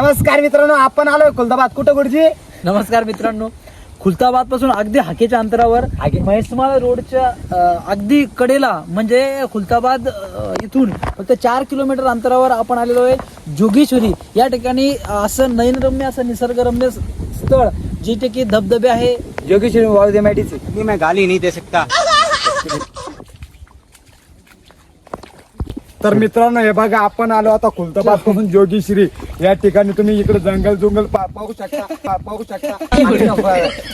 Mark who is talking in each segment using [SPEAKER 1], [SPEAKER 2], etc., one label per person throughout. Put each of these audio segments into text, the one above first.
[SPEAKER 1] नमस्कार मित्रांनो आपण आलोय खुलदाबाद कुठं गुरुजी?
[SPEAKER 2] नमस्कार मित्रांनो. खुलताबादपासून अगदी हाकेच्या अंतरावर
[SPEAKER 1] हाके.
[SPEAKER 2] म्हैसमाळ रोडच्या अं, अगदी कडेला म्हणजे खुलताबाद अं, इथून फक्त चार किलोमीटर अंतरावर आपण आलेलो आहे जोगेश्वरी. या ठिकाणी असं नयनरम्य असं निसर्गरम्य स्थळ जिथे की धबधबे आहे.
[SPEAKER 1] जोगेश्वरी वाळू
[SPEAKER 3] नहीं मैं गाली नहीं दे सकता.
[SPEAKER 1] तर मित्रांनो हे बघा आपण आलो आता खुलताबादपासून जोगेश्वरी या ठिकाणी तुम्ही इकडे जंगल जुंगल पा- पाहू शकता पा- पाहू शकता. आणि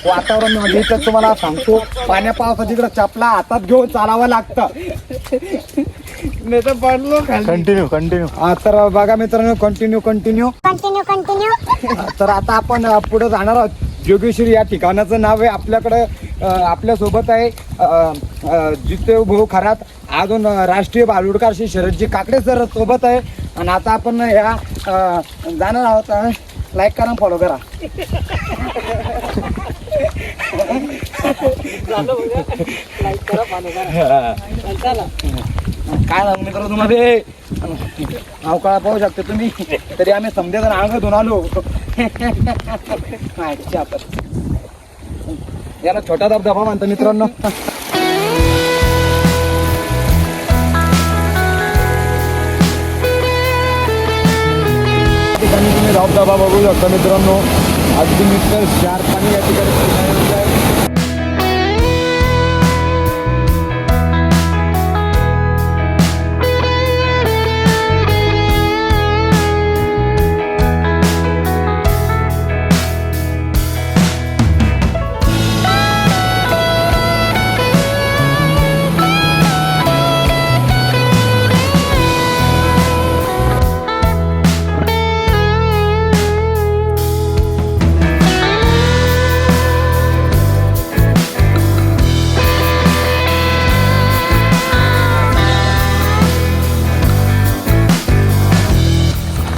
[SPEAKER 1] वातावरण म्हणजे इथं तुम्हाला सांगतो. पाण्या पावसात इकडे चपला हातात घेऊन चालावं लागतं. नाही तर पडलो खाली.
[SPEAKER 3] कंटिन्यू कंटिन्यू
[SPEAKER 1] हा, तर बघा मित्रांनो कंटिन्यू कंटिन्यू
[SPEAKER 4] कंटिन्यू कंटिन्यू
[SPEAKER 1] तर आता आपण अ, पुढे जाणार आहोत. जोगेश्वरी या ठिकाणाचं नाव आहे. आपल्याकडं आपल्यासोबत आहे जितेव भाऊ खरात अजून राष्ट्रीय बालुडकार श्री शरदजी काकडे सर सोबत आहे. आणि आता आपण या जाणार आहोत लाईक करा फॉलो करा. काय सांगू मित्र तुम्हाला अवकाळा पाहू शकते तुम्ही. तरी आम्ही समजे जण अंग धुवून आलो माहितीच्या हातात. याला छोटा धबधबा म्हणतो मित्रांनो ठिकाणी तुम्ही धबधबा बघू शकता मित्रांनो अगदी मित्र चार पाणी या ठिकाणी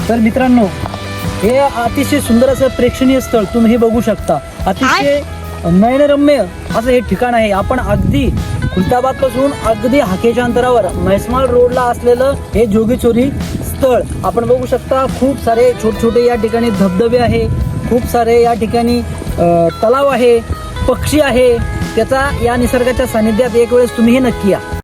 [SPEAKER 2] तर मित्रांनो हे अतिशय सुंदर असं प्रेक्षणीय स्थळ तुम्ही हे बघू शकता. अतिशय नयनरम्य असं हे ठिकाण आहे. आपण अगदी खुलताबादपासून अगदी हाकेच्या अंतरावर म्हैसमाळ रोडला असलेलं हे जोगेचोरी स्थळ आपण बघू शकता. खूप सारे छोटे छोटे या ठिकाणी धबधबे आहे. खूप सारे या ठिकाणी तलाव आहे पक्षी आहे. त्याचा या निसर्गाच्या सानिध्यात एक वेळेस तुम्ही हे नक्की या.